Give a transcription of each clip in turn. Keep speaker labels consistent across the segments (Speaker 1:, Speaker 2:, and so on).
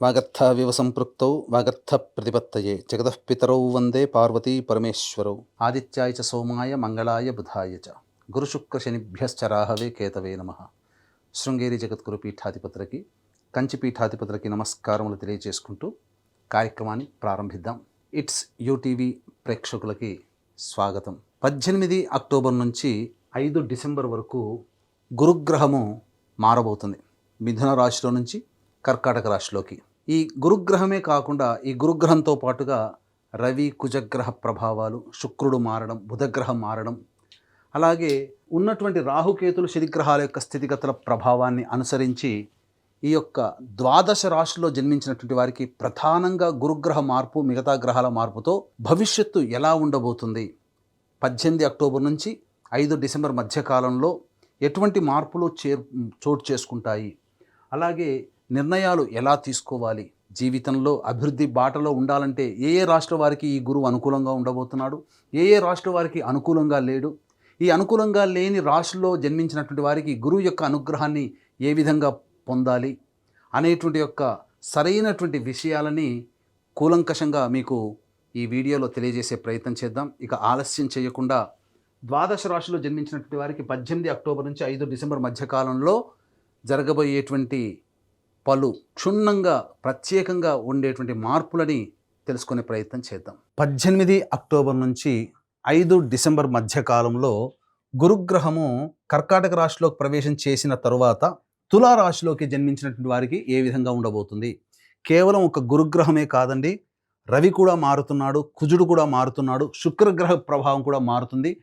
Speaker 1: వాగర్థవివ సంపృక్తౌ వాగర్థ ప్రతిపత్తయే జగతః పితరౌ వందే పార్వతీ పరమేశ్వరౌ ఆదిత్యాయ చ సోమాయ మంగళాయ బుధాయ చ గురుశుక్రశనిభ్యశ్చ రాహవే కేతవే నమ శృంగేరి జగద్గురు పీఠాధిపతులకి కంచి పీఠాధిపతులకి నమస్కారములు తెలియజేసుకుంటూ కార్యక్రమాన్ని ప్రారంభిద్దాం। ఇట్స్ యూటీవీ ప్రేక్షకులకి స్వాగతం। పద్దెనిమిది అక్టోబర్ నుంచి ఐదు డిసెంబర్ వరకు గురుగ్రహము మారబోతుంది। మిథున రాశిలో నుంచి కర్కాటక రాశిలోకి. ఈ గురుగ్రహమే కాకుండా ఈ గురుగ్రహంతో పాటుగా రవి కుజగ్రహ ప్రభావాలు శుక్రుడు మారడం బుధగ్రహం మారడం అలాగే ఉన్నటువంటి రాహుకేతులు శనిగ్రహాల యొక్క స్థితిగతుల ప్రభావాన్ని అనుసరించి ఈ యొక్క ద్వాదశ రాశిలో జన్మించినటువంటి వారికి ప్రధానంగా గురుగ్రహ మార్పు మిగతా గ్రహాల మార్పుతో భవిష్యత్తు ఎలా ఉండబోతుంది? పద్దెనిమిది అక్టోబర్ నుంచి ఐదు డిసెంబర్ మధ్యకాలంలో ఎటువంటి మార్పులు చే చోటు చేసుకుంటాయి? అలాగే నిర్ణయాలు ఎలా తీసుకోవాలి? జీవితంలో అభివృద్ధి బాటలో ఉండాలంటే ఏ ఏ రాష్ట్ర వారికి ఈ గురువు అనుకూలంగా ఉండబోతున్నాడు? ఏ ఏ రాష్ట్ర వారికి అనుకూలంగా లేడు? ఈ అనుకూలంగా లేని రాశిలో జన్మించినటువంటి వారికి గురువు యొక్క అనుగ్రహాన్ని ఏ విధంగా పొందాలి? అనేటువంటి యొక్క సరైనటువంటి విషయాలని కూలంకషంగా మీకు ఈ వీడియోలో తెలియజేసే ప్రయత్నం చేద్దాం. ఇక ఆలస్యం చేయకుండా ద్వాదశ రాశిలో జన్మించినటువంటి వారికి పద్దెనిమిది అక్టోబర్ నుంచి ఐదు డిసెంబర్ మధ్యకాలంలో జరగబోయేటువంటి పలు క్షుణ్ణంగా ప్రత్యేకంగా ఉండేటువంటి మార్పులని తెలుసుకునే ప్రయత్నం చేద్దాం. పద్దెనిమిది అక్టోబర్ నుంచి ఐదు డిసెంబర్ మధ్యకాలంలో గురుగ్రహము కర్కాటక రాశిలోకి ప్రవేశం చేసిన తరువాత తులా రాశిలోకి జన్మించినటువంటి వారికి ఏ విధంగా ఉండబోతుంది? కేవలం ఒక గురుగ్రహమే కాదండి. రవి కూడా మారుతున్నాడు కుజుడు కూడా మారుతున్నాడు శుక్రగ్రహ ప్రభావం కూడా మారుతుంది.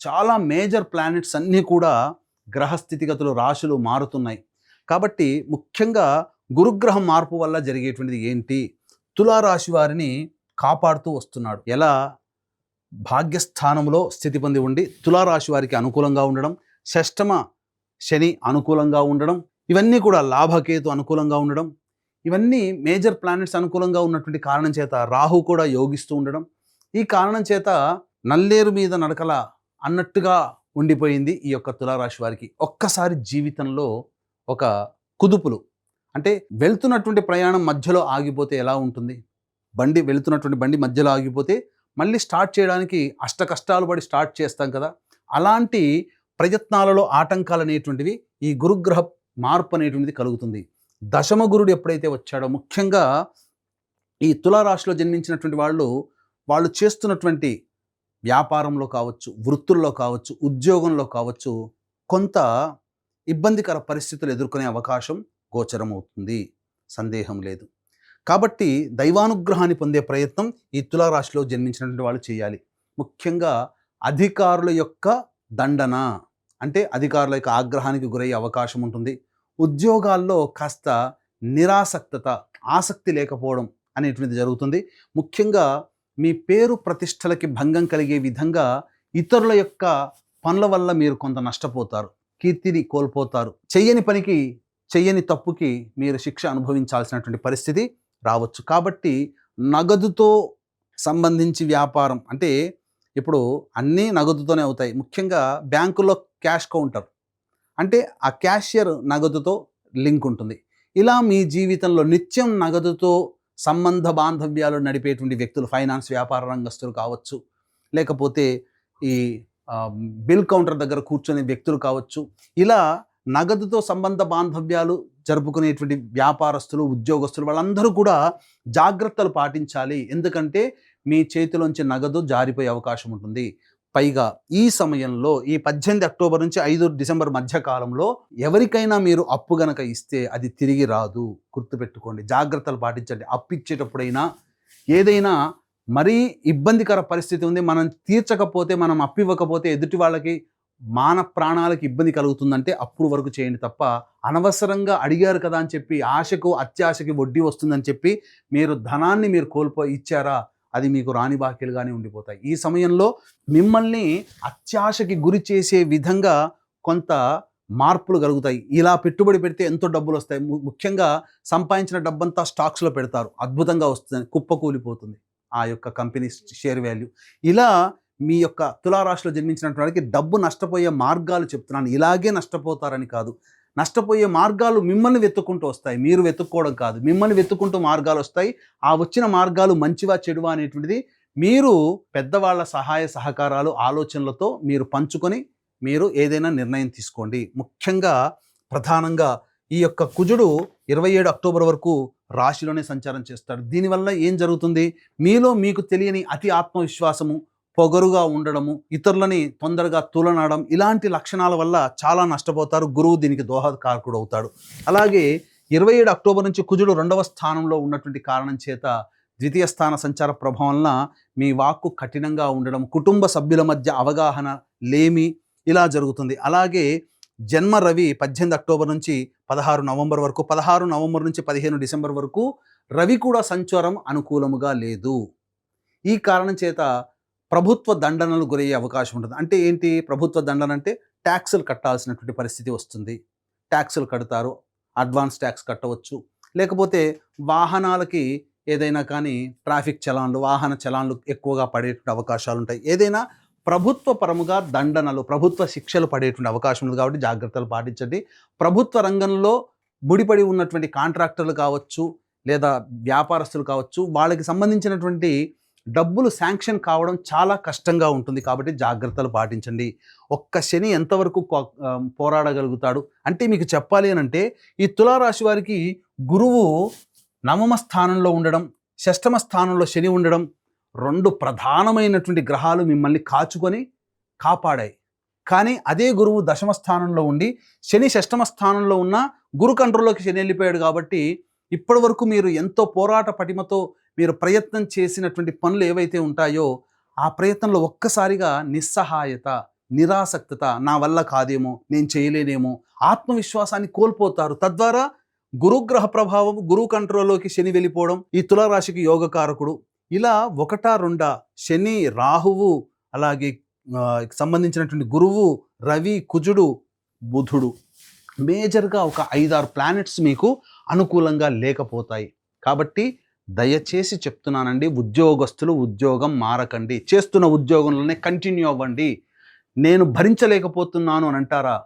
Speaker 1: చాలా మేజర్ ప్లానెట్స్ అన్నీ కూడా గ్రహ స్థితిగతులు రాశులు మారుతున్నాయి. కాబట్టి ముఖ్యంగా గురుగ్రహం మార్పు వల్ల జరిగేటువంటిది ఏంటి? తులారాశి వారిని కాపాడుతూ వస్తున్నాడు. ఎలా? భాగ్యస్థానంలో స్థితి పొంది ఉండి తులారాశి వారికి అనుకూలంగా ఉండడం షష్టమ శని అనుకూలంగా ఉండడం ఇవన్నీ కూడా లాభకేతు అనుకూలంగా ఉండడం ఇవన్నీ మేజర్ ప్లానెట్స్ అనుకూలంగా ఉన్నటువంటి కారణం చేత రాహు కూడా యోగిస్తూ ఉండడం ఈ కారణం చేత నల్లేరు మీద నడకల అన్నట్టుగా ఉండిపోయింది ఈ యొక్క తులారాశి వారికి. ఒక్కసారి జీవితంలో ఒక కుదుపులు. అంటే వెళ్తున్నటువంటి ప్రయాణం మధ్యలో ఆగిపోతే ఎలా ఉంటుంది? బండి వెళ్తున్నటువంటి బండి మధ్యలో ఆగిపోతే మళ్ళీ స్టార్ట్ చేయడానికి అష్ట కష్టాలు పడి స్టార్ట్ చేస్తాం కదా! అలాంటి ప్రయత్నాలలో ఆటంకాలు అనేటువంటివి ఈ గురుగ్రహ మార్పు అనేటువంటిది కలుగుతుంది. దశమ గురుడు ఎప్పుడైతే వచ్చాడో ముఖ్యంగా ఈ తులారాశిలో జన్మించినటువంటి వాళ్ళు వాళ్ళు చేస్తున్నటువంటి వ్యాపారంలో కావచ్చు వృత్తుల్లో కావచ్చు ఉద్యోగంలో కావచ్చు కొంత ఇబ్బందికర పరిస్థితులు ఎదుర్కొనే అవకాశం గోచరమవుతుంది. సందేహం లేదు. కాబట్టి దైవానుగ్రహాన్ని పొందే ప్రయత్నం ఈ తులారాశిలో జన్మించినటువంటి వాళ్ళు చేయాలి. ముఖ్యంగా అధికారుల యొక్క దండన అంటే అధికారుల యొక్క ఆగ్రహానికి గురయ్యే అవకాశం ఉంటుంది. ఉద్యోగాల్లో కాస్త నిరాసక్తత ఆసక్తి లేకపోవడం అనేటువంటిది జరుగుతుంది. ముఖ్యంగా మీ పేరు ప్రతిష్టలకి భంగం కలిగే విధంగా ఇతరుల యొక్క పనుల వల్ల మీరు కొంత నష్టపోతారు. కీర్తిని కోల్పోతారు. చెయ్యని పనికి చెయ్యని తప్పుకి మీరు శిక్ష అనుభవించాల్సినటువంటి పరిస్థితి రావచ్చు. కాబట్టి నగదుతో సంబంధించి వ్యాపారం అంటే ఇప్పుడు అన్నీ నగదుతోనే అవుతాయి. ముఖ్యంగా బ్యాంకులో క్యాష్ కౌంటర్ అంటే ఆ క్యాషియర్ నగదుతో లింక్ ఉంటుంది. ఇలా మీ జీవితంలో నిత్యం నగదుతో సంబంధ బాంధవ్యాలు నడిపేటువంటి వ్యక్తులు ఫైనాన్స్ వ్యాపార రంగస్తులు కావచ్చు లేకపోతే ఈ బిల్ కౌంటర్ దగ్గర కూర్చునే వ్యక్తులు కావచ్చు ఇలా నగదుతో సంబంధ బాంధవ్యాలు జరుపుకునేటువంటి వ్యాపారస్తులు ఉద్యోగస్తులు వాళ్ళందరూ కూడా జాగ్రత్తలు పాటించాలి. ఎందుకంటే మీ చేతిలోంచి నగదు జారిపోయే అవకాశం ఉంటుంది. పైగా ఈ సమయంలో ఈ పద్దెనిమిది అక్టోబర్ నుంచి ఐదు డిసెంబర్ మధ్య కాలంలో ఎవరికైనా మీరు అప్పు గనక ఇస్తే అది తిరిగి రాదు. గుర్తుపెట్టుకోండి. జాగ్రత్తలు పాటించండి. అప్పు ఇచ్చేటప్పుడైనా ఏదైనా మరీ ఇబ్బందికర పరిస్థితి ఉంది. మనం తీర్చకపోతే మనం అప్పివ్వకపోతే ఎదుటి వాళ్ళకి మాన ప్రాణాలకు ఇబ్బంది కలుగుతుందంటే అప్పుడు వరకు చేయండి తప్ప అనవసరంగా అడిగారు కదా అని చెప్పి ఆశకు అత్యాశకి వడ్డీ వస్తుందని చెప్పి మీరు ధనాన్ని మీరు కోల్పో ఇచ్చారా? అది మీకు రాని బాకీలుగానే ఉండిపోతాయి. ఈ సమయంలో మిమ్మల్ని అత్యాశకి గురి చేసే విధంగా కొంత మార్పులు కలుగుతాయి. ఇలా పెట్టుబడి పెడితే ఎంతో డబ్బులు వస్తాయి. ముఖ్యంగా సంపాదించిన డబ్బంతా స్టాక్స్లో పెడతారు. అద్భుతంగా వస్తుంది. కుప్పకూలిపోతుంది. ఆ యొక్క కంపెనీ షేర్ వాల్యూ. ఇలా మీ యొక్క తులారాశిలో జన్మించినటువంటి వారికి డబ్బు నష్టపోయే మార్గాలు చెప్తున్నాను. ఇలాగే నష్టపోతారని కాదు. నష్టపోయే మార్గాలు మిమ్మల్ని వెతుక్కుంటూ వస్తాయి. మీరు వెతుక్కోవడం కాదు. మిమ్మల్ని వెతుక్కుంటూ మార్గాలు వస్తాయి. ఆ వచ్చిన మార్గాలు మంచివా చెడువా అనేటువంటిది మీరు పెద్దవాళ్ళ సహాయ సహకారాలు ఆలోచనలతో మీరు పంచుకొని మీరు ఏదైనా నిర్ణయం తీసుకోండి. ముఖ్యంగా ప్రధానంగా ఈ యొక్క కుజుడు ఇరవై ఏడు అక్టోబర్ వరకు రాశిలోనే సంచారం చేస్తాడు. దీనివల్ల ఏం జరుగుతుంది? మీలో మీకు తెలియని అతి ఆత్మవిశ్వాసము పొగరుగా ఉండడము ఇతరులని తొందరగా తూలనాడడం ఇలాంటి లక్షణాల వల్ల చాలా నష్టపోతారు. గురువు దీనికి దోహదకారకుడు అవుతాడు అలాగే ఇరవై ఏడు అక్టోబర్ నుంచి కుజుడు రెండవ స్థానంలో ఉన్నటువంటి కారణం చేత ద్వితీయ స్థాన సంచార ప్రభావం వలన మీ వాక్కు కఠినంగా ఉండడం కుటుంబ సభ్యుల మధ్య అవగాహన లేమి ఇలా జరుగుతుంది. అలాగే జన్మ రవి పద్దెనిమిది అక్టోబర్ నుంచి పదహారు నవంబర్ వరకు పదహారు నవంబర్ నుంచి పదిహేను డిసెంబర్ వరకు రవి కూడా సంచారం అనుకూలముగా లేదు. ఈ కారణం చేత ప్రభుత్వ దండనలు గురయ్యే అవకాశం ఉంటుంది. అంటే ఏంటి? ప్రభుత్వ దండన అంటే ట్యాక్సులు కట్టాల్సినటువంటి పరిస్థితి వస్తుంది. ట్యాక్సులు కడతారు అడ్వాన్స్ ట్యాక్స్ కట్టవచ్చు. లేకపోతే వాహనాలకి ఏదైనా కానీ ట్రాఫిక్ చలాన్లు వాహన చలాన్లు ఎక్కువగా పడేటువంటి అవకాశాలు ఉంటాయి. ఏదైనా ప్రభుత్వ పరముగా దండనలు ప్రభుత్వ శిక్షలు పడేటువంటి అవకాశం ఉంది కాబట్టి జాగ్రత్తలు పాటించండి. ప్రభుత్వ రంగంలో ముడిపడి ఉన్నటువంటి కాంట్రాక్టర్లు కావచ్చు లేదా వ్యాపారస్తులు కావచ్చు వాళ్ళకి సంబంధించినటువంటి డబ్బులు శాంక్షన్ కావడం చాలా కష్టంగా ఉంటుంది కాబట్టి జాగ్రత్తలు పాటించండి. ఒక్క శని ఎంతవరకు పోరాడగలుగుతాడు? అంటే మీకు చెప్పాలి అని అంటే ఈ తులారాశి వారికి గురువు నవమ స్థానంలో ఉండడం షష్టమ స్థానంలో శని ఉండడం రెండు ప్రధానమైనటువంటి గ్రహాలు మిమ్మల్ని కాచుకొని కాపాడాయి. కానీ అదే గురువు దశమ స్థానంలో ఉండి శని షష్టమ స్థానంలో ఉన్న గురు కంట్రోల్లోకి శని వెళ్ళిపోయాడు కాబట్టి ఇప్పటి వరకు మీరు ఎంతో పోరాట పటిమతో మీరు ప్రయత్నం చేసినటువంటి పనులు ఏవైతే ఉంటాయో ఆ ప్రయత్నంలో ఒక్కసారిగా నిస్సహాయత నిరాసక్తత నా వల్ల కాదేమో నేను చేయలేనేమో ఆత్మవిశ్వాసాన్ని కోల్పోతారు. తద్వారా గురుగ్రహ ప్రభావం గురు కంట్రోల్లోకి శని వెళ్ళిపోవడం ఈ తులారాశికి యోగకారకుడు ఇలా ఒకటా రెండా శని రాహువు అలాగే సంబంధించినటువంటి గురువు రవి కుజుడు బుధుడు. మేజర్గా ఒక ఐదారు ప్లానెట్స్ మీకు అనుకూలంగా లేకపోతాయి. కాబట్టి దయచేసి చెప్తున్నానండి ఉద్యోగస్తులు ఉద్యోగం మారకండి. చేస్తున్న ఉద్యోగంలోనే కంటిన్యూ అవ్వండి. నేను భరించలేకపోతున్నాను అని అంటారా?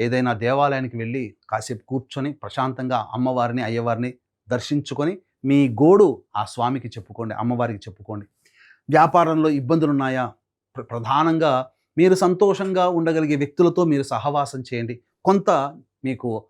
Speaker 1: ఏదైనా దేవాలయానికి వెళ్ళి కాసేపు కూర్చొని ప్రశాంతంగా అమ్మవారిని అయ్యవారిని దర్శించుకొని మీ గోడు ఆ స్వామికి చెప్పుకోండి అమ్మవారికి చెప్పుకోండి. వ్యాపారంలో ఇబ్బందులు ఉన్నాయా ప్ర- ప్రధానంగా మీరు సంతోషంగా ఉండగలిగే వ్యక్తులతో మీరు సహవాసం చేయండి. కొంత మీకు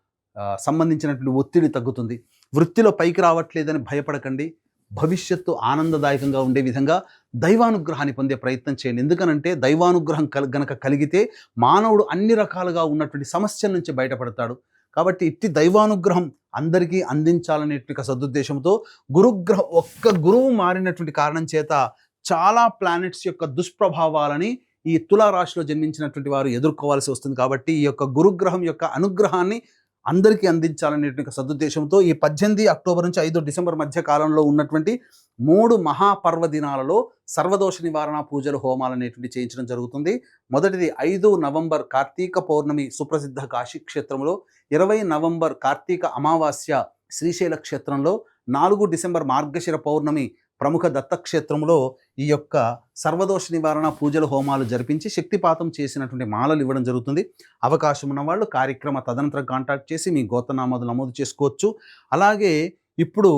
Speaker 1: సంబంధించినటువంటి ఒత్తిడి తగ్గుతుంది. వృత్తిలో పైకి రావట్లేదని భయపడకండి. భవిష్యత్తు ఆనందదాయకంగా ఉండే విధంగా దైవానుగ్రహాన్ని పొందే ప్రయత్నం చేయండి. ఎందుకనంటే దైవానుగ్రహం కల్ గనక కలిగితే మానవుడు అన్ని రకాలుగా ఉన్నటువంటి సమస్యల నుంచి బయటపడతాడు. కాబట్టి ఇట్టి దైవానుగ్రహం అందరికీ అందించాలనేటువంటి సదుద్దేశంతో గురుగ్రహ ఒక్క గురువు మారినటువంటి కారణం చేత చాలా ప్లానెట్స్ యొక్క దుష్ప్రభావాలని ఈ తులారాశిలో జన్మించినటువంటి వారు ఎదుర్కోవాల్సి వస్తుంది కాబట్టి ఈ యొక్క గురుగ్రహం యొక్క అనుగ్రహాన్ని అందరికీ అందించాలనేటువంటి సదుద్దేశంతో ఈ పద్దెనిమిది అక్టోబర్ నుంచి ఐదు డిసెంబర్ మధ్య కాలంలో ఉన్నటువంటి మూడు మహాపర్వదినాలలో సర్వదోష నివారణ పూజలు హోమాలు అనేటువంటి చేయించడం జరుగుతుంది. మొదటిది ఐదు నవంబర్ కార్తీక పౌర్ణమి సుప్రసిద్ధ కాశీ క్షేత్రంలో ఇరవై నవంబర్ కార్తీక అమావాస్య శ్రీశైల క్షేత్రంలో నాలుగు డిసెంబర్ మార్గశిర పౌర్ణమి ప్రముఖ దత్తక్షేత్రంలో ఈ యొక్క సర్వదోష నివారణ పూజలు హోమాలు జరిపించి శక్తిపాతం చేసినటువంటి మాలలు ఇవ్వడం జరుగుతుంది. అవకాశం ఉన్న వాళ్ళు కార్యక్రమ తదనంతరం కాంటాక్ట్ చేసి మీ గోతనామాలు నమోదు చేసుకోవచ్చు. అలాగే ఇప్పుడు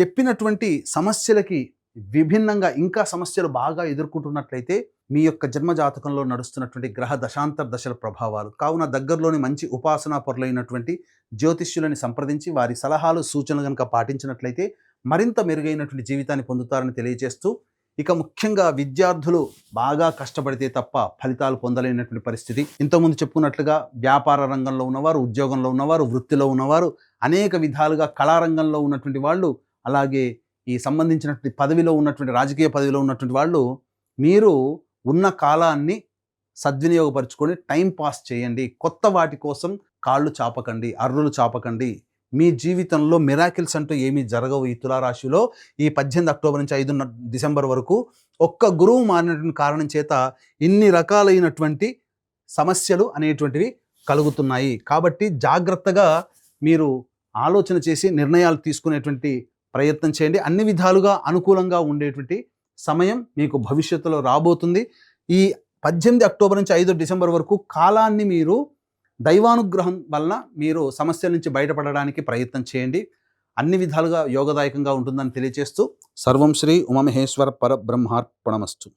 Speaker 1: చెప్పినటువంటి సమస్యలకి విభిన్నంగా ఇంకా సమస్యలు బాగా ఎదుర్కొంటున్నట్లయితే మీ యొక్క జన్మ జాతకంలో నడుస్తున్నటువంటి గ్రహ దశాంతర దశల ప్రభావాలు కావున దగ్గరలోని మంచి ఉపాసనా పొరలైనటువంటి జ్యోతిష్యులని సంప్రదించి వారి సలహాలు సూచనలు కనుక పాటించినట్లయితే మరింత మెరుగైనటువంటి జీవితాన్ని పొందుతారని తెలియజేస్తూ ఇక ముఖ్యంగా విద్యార్థులు బాగా కష్టపడితే తప్ప ఫలితాలు పొందలేనటువంటి పరిస్థితి. ఇంతకుముందు చెప్పుకున్నట్లుగా వ్యాపార రంగంలో ఉన్నవారు ఉద్యోగంలో ఉన్నవారు వృత్తిలో ఉన్నవారు అనేక విధాలుగా కళారంగంలో ఉన్నటువంటి వాళ్ళు అలాగే ఈ సంబంధించినటువంటి పదవిలో ఉన్నటువంటి రాజకీయ పదవిలో ఉన్నటువంటి వాళ్ళు మీరు ఉన్న కాలాన్ని సద్వినియోగపరచుకొని టైం పాస్ చేయండి. కొత్త వాటి కోసం కాళ్ళు చాపకండి అర్రులు చాపకండి. మీ జీవితంలో మిరాకిల్స్ అంటూ ఏమీ జరగవు. ఈ తులారాశిలో ఈ పద్దెనిమిది అక్టోబర్ నుంచి ఐదు డిసెంబర్ వరకు ఒక్క గురువు మారినటువంటి కారణం చేత ఇన్ని రకాలైనటువంటి సమస్యలు అనేటువంటివి కలుగుతున్నాయి. కాబట్టి జాగ్రత్తగా మీరు ఆలోచన చేసి నిర్ణయాలు తీసుకునేటువంటి ప్రయత్నం చేయండి. అన్ని విధాలుగా అనుకూలంగా ఉండేటువంటి సమయం మీకు భవిష్యత్తులో రాబోతుంది. ఈ పద్దెనిమిది అక్టోబర్ నుంచి ఐదు డిసెంబర్ వరకు కాలాన్ని మీరు దైవానుగ్రహం వల్ల మీరు సమస్యల నుంచి బయటపడడానికి ప్రయత్నం చేయండి. అన్ని విధాలుగా యోగదాయకంగా ఉంటుందని తెలియజేస్తూ సర్వం శ్రీ ఉమమహేశ్వర పరబ్రహ్మార్పణమస్తు.